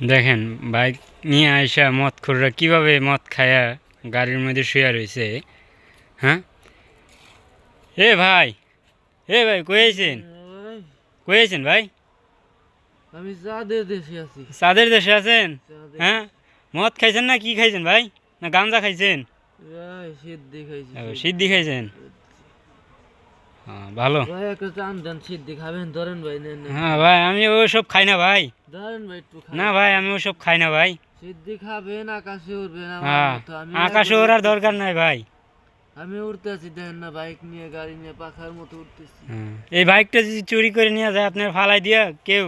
দেখেন বাইক নিয়ে আইসা মদ খুররা কীভাবে মদ খায়া গাড়ির মধ্যে শুয়ে রয়েছে হ্যাঁ? এ ভাই এ ভাই কয়েছেন কয়েছেন ভাই? আমি চাঁদের দেশে আছি। চাঁদের দেশে আছেন? হ্যাঁ? মদ খাইছেন না কি খাইছেন ভাই? না গাঞ্জা খাইছেন? সিদ্ধি খাইছেন? হ্যাঁ, ভালো। ভাই একটা চান দেন সিদ্ধি খাবেন ধরেন ভাই। হ্যাঁ ভাই আমি ওসব খাই না ভাই। ধরেন ভাই একটু খান না ভাই আমি ওসব খাই না ভাই। সিদ্ধি খাবেন আকাশে আমার হ্যাঁ আকাশে ওরার দরকার নাই ভাই। আমি উঠতে আছি দেখেন না বাইক নিয়ে গাড়ি নিয়ে পাখার মতো উঠতেছি হ্যাঁ, এই বাইকটা যদি চুরি করে নিয়ে যায় আপনার ফালাই দিয়া কেউ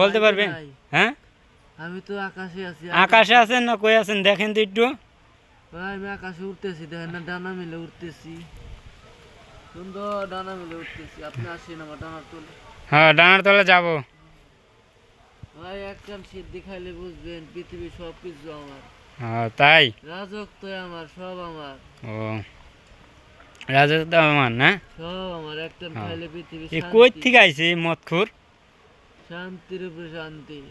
বলতে পারবেন হ্যাঁ? আমি তো আকাশে আছি আকাশে আছেন না কই আছেন? দেখেন তো একটু। ভাই আমি আকাশে উঠতেছি দেখেন না ডানা মিলে উঠতেছি সুন্দর ডানা মিলে উঠতেছি আপনি আসেন আমার ডানার তোলে। হ্যাঁ ডানার তলে যাব। ভাই একটা সিদ্ধি খাইলে বুঝবেন পৃথিবীর সব কিছু আমার। হ্যাঁ তাই? রাজত্ব আমার সব আমার। ও রাজা আমার না? সব আমার হ্যাঁ। খাইলে পৃথিবী এ কই থেকে আইছে শান্তির উপরে শান্তি।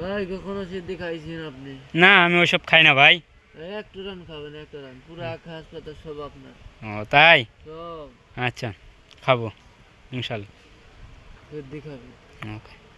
ভাই কখনো সিদ্ধি খাইছেন আপনি? না আমি ওসব খাই না ভাই। একটা রান খাবেন একটা রান। পুরো আখা হাসপাতাল সব আপনার। ও তাই? সব। আচ্ছা খাব ইনশাল্লাহ। সিদ্ধি খাবেন। ওকে।